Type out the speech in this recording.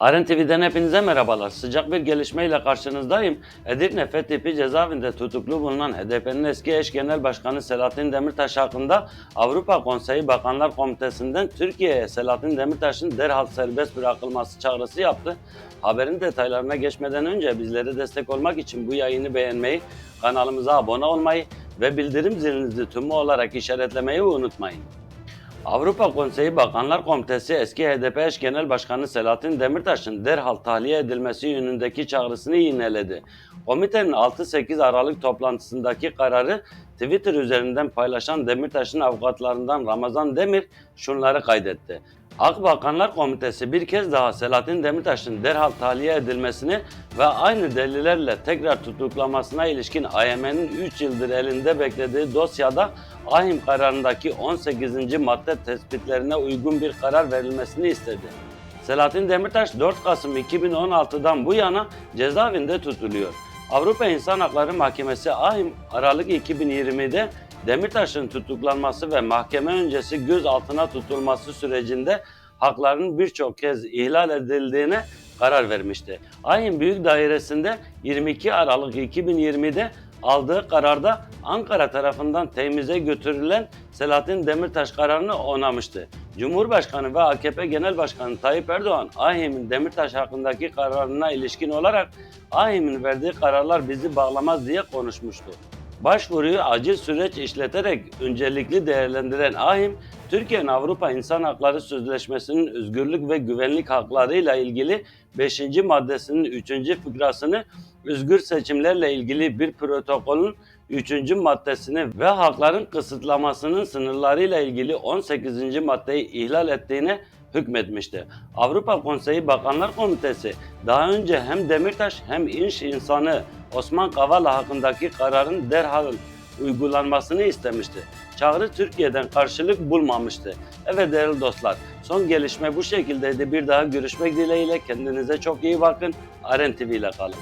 Aren TV'den hepinize merhabalar. Sıcak bir gelişmeyle karşınızdayım. Edirne Fethipi cezaevinde tutuklu bulunan HDP'nin eski eş genel başkanı Selahattin Demirtaş hakkında Avrupa Konseyi Bakanlar Komitesi'nden Türkiye'ye Selahattin Demirtaş'ın derhal serbest bırakılması çağrısı yaptı. Haberin detaylarına geçmeden önce bizlere destek olmak için bu yayını beğenmeyi, kanalımıza abone olmayı ve bildirim zilinizi tümü olarak işaretlemeyi unutmayın. Avrupa Konseyi Bakanlar Komitesi eski HDP eş genel başkanı Selahattin Demirtaş'ın derhal tahliye edilmesi yönündeki çağrısını yineledi. Komitenin 6-8 Aralık toplantısındaki kararı Twitter üzerinden paylaşan Demirtaş'ın avukatlarından Ramazan Demir şunları kaydetti. AK Bakanlar Komitesi bir kez daha Selahattin Demirtaş'ın derhal tahliye edilmesini ve aynı delillerle tekrar tutuklamasına ilişkin AYM'nin 3 yıldır elinde beklediği dosyada ahim kararındaki 18. madde tespitlerine uygun bir karar verilmesini istedi. Selahattin Demirtaş 4 Kasım 2016'dan bu yana cezaevinde tutuluyor. Avrupa İnsan Hakları Mahkemesi ahim Aralık 2020'de Demirtaş'ın tutuklanması ve mahkeme öncesi gözaltına tutulması sürecinde haklarının birçok kez ihlal edildiğine karar vermişti. Ayın Büyük Dairesi'nde 22 Aralık 2020'de aldığı kararda Ankara tarafından temize götürülen Selahattin Demirtaş kararını onamıştı. Cumhurbaşkanı ve AKP Genel Başkanı Tayyip Erdoğan, AHİM'in Demirtaş hakkındaki kararına ilişkin olarak AHİM'in verdiği kararlar bizi bağlamaz diye konuşmuştu. Başvuruyu acil süreç işleterek öncelikli değerlendiren AHİM, Türkiye'nin Avrupa İnsan Hakları Sözleşmesi'nin özgürlük ve güvenlik haklarıyla ilgili 5. maddesinin 3. fıkrasını özgür seçimlerle ilgili bir protokolün 3. maddesini ve hakların kısıtlamasının sınırlarıyla ilgili 18. maddeyi ihlal ettiğine hükmetmişti. Avrupa Konseyi Bakanlar Komitesi daha önce hem Demirtaş hem İnş insanı Osman Kavala hakkındaki kararın derhal uygulanmasını istemişti. Çağrı Türkiye'den karşılık bulmamıştı. Evet değerli dostlar, son gelişme bu şekildeydi. Bir daha görüşmek dileğiyle kendinize çok iyi bakın. Aren TV ile kalın.